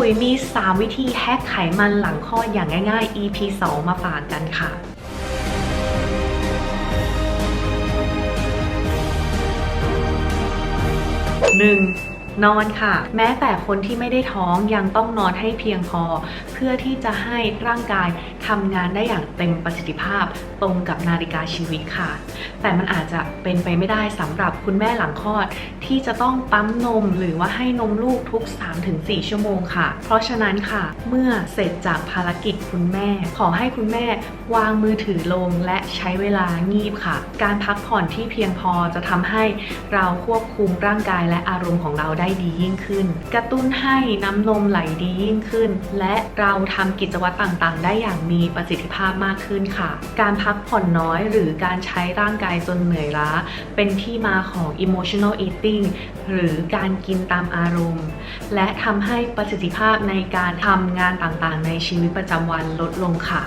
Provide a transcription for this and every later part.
ปุ๋ยมี 3 วิธีแฮกไขมันหลังข้ออย่างง่าย ๆ EP 2 มาฝากกันค่ะหนึ่ง นอนค่ะ แม้แต่คนที่ไม่ได้ท้องยังต้องนอนให้เพียงพอ เพื่อที่จะให้ร่างกายทำงานได้อย่างเต็มประสิทธิภาพ ตรงกับนาฬิกาชีวิตค่ะ แต่มันอาจจะเป็นไปไม่ได้สำหรับคุณแม่หลังคลอด ที่จะต้องปั๊มนมหรือว่าให้นมลูกทุก 3-4 ชั่วโมงค่ะ เพราะฉะนั้นค่ะ เมื่อเสร็จจากภารกิจคุณแม่ ขอให้คุณแม่วางมือถือลงและใช้เวลางีบค่ะ การพักผ่อนที่เพียงพอจะทำให้เราควบคุมร่างกายและอารมณ์ของเราได้ดียิ่งขึ้น กระตุ้นให้น้ำนมไหลดียิ่งขึ้น และเราทำกิจวัตรต่างๆ ได้อย่างมีประสิทธิภาพมากขึ้นค่ะ การพักผ่อนน้อยหรือการใช้ร่างกายจนเหนื่อยล้า เป็นที่มาของ emotional eating หรือการกินตามอารมณ์ และทำให้ประสิทธิภาพในการทำงานต่างๆ ในชีวิตประจำวันลดลงค่ะ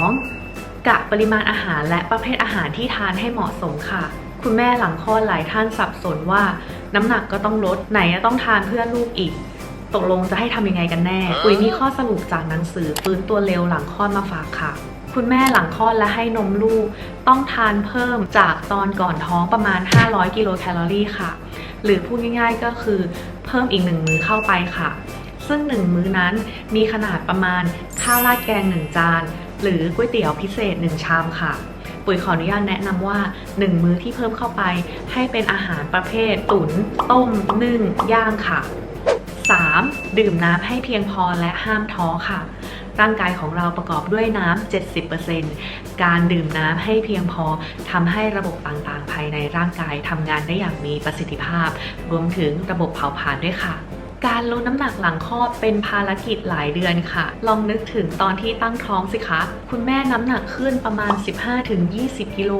2. กะปริมาณอาหารและประเภทอาหารที่ทานให้เหมาะสมค่ะ คุณแม่หลังคลอดหลายท่านสับสนว่า น้ำหนักก็ต้องลดไหนจะต้องทานเพื่อลูกอีก ตกลงจะให้ทำยังไงกันแน่ปุ๋ยมีข้อสรุปจากหนังสือฟื้นตัวเร็วหลังคลอดมาฝากค่ะคุณแม่หลังคลอดและให้นมลูก ต้องทานเพิ่มจากตอนก่อนท้องประมาณ 500 กิโลแคลอรี่ค่ะ หรือพูดง่ายๆก็คือเพิ่มอีกหนึ่งมื้อเข้าไปค่ะ ซึ่งหนึ่งมื้อนั้นมีขนาดประมาณข้าวราดแกง 1 จาน หรือก๋วยเตี๋ยวพิเศษ 1 ชามค่ะ ปุ๋ยขออนุญาตแนะนำว่า 1 มื้อที่เพิ่มเข้าไป ให้เป็นอาหารประเภท ตุ๋นต้ม นึ่ง ย่างค่ะ 3. ดื่มน้ำให้เพียงพอและห้ามท้อค่ะ ร่างกายของเราประกอบด้วยน้ำ 70%การดื่มน้ำให้เพียงพอทำให้ระบบต่างๆ ภายในร่างกายทำงานได้อย่างมีประสิทธิภาพ รวมถึงระบบเผาผลาญด้วยค่ะ การลดน้ำหนักหลังคลอดเป็นภารกิจหลายเดือนค่ะ ลองนึกถึงตอนที่ตั้งท้องสิคะ คุณแม่น้ำหนักขึ้นประมาณ 15-20 กิโล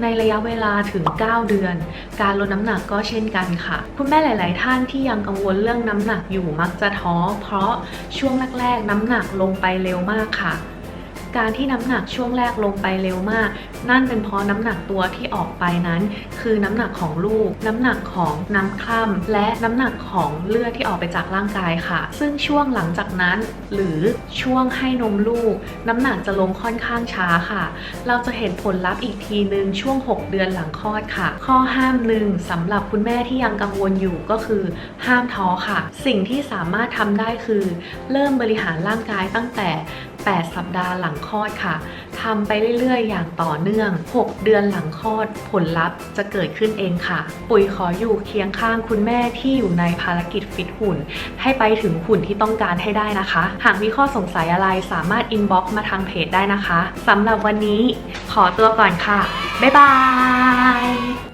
ในระยะเวลาถึง 9 เดือน การลดน้ำหนักก็เช่นกันค่ะ คุณแม่หลาย ๆ ท่านที่ยังกังวลเรื่องน้ำหนักอยู่มักจะท้อ เพราะช่วงแรก ๆ น้ำหนักลงไปเร็วมากค่ะ การที่น้ำหนักช่วงแรกลงไปเร็วมาก นั่นเป็นเพราะน้ำหนักตัวที่ออกไปนั้น คือน้ำหนักของลูก น้ำหนักของน้ำคร่ำและน้ำหนักของเลือดที่ออกไปจากร่างกายค่ะ ซึ่งช่วงหลังจากนั้น หรือช่วงให้นมลูก น้ำหนักจะลงค่อนข้างช้าค่ะ เราจะเห็นผลลัพธ์อีกทีหนึ่งช่วง 6 เดือนหลังคลอดค่ะ ข้อห้ามหนึ่งสำหรับคุณแม่ที่ยังกังวลอยู่ก็คือ ห้ามท้อค่ะ สิ่งที่สามารถทำได้คือ เริ่มบริหารร่างกายตั้งแต่ 8 สัปดาห์หลังคลอดค่ะทำไปเรื่อยๆ อย่างต่อเนื่อง 6 เดือนหลังคลอด ผลลัพธ์จะเกิดขึ้นเองค่ะ ปุ๋ยขออยู่เคียงข้างคุณแม่ที่อยู่ในภารกิจฟิตหุ่น ให้ไปถึงหุ่นที่ต้องการให้ได้นะคะ หากมีข้อสงสัยอะไรสามารถอินบ็อกซ์มาทางเพจได้นะคะสำหรับวันนี้ขอตัวก่อนค่ะ บ๊ายบาย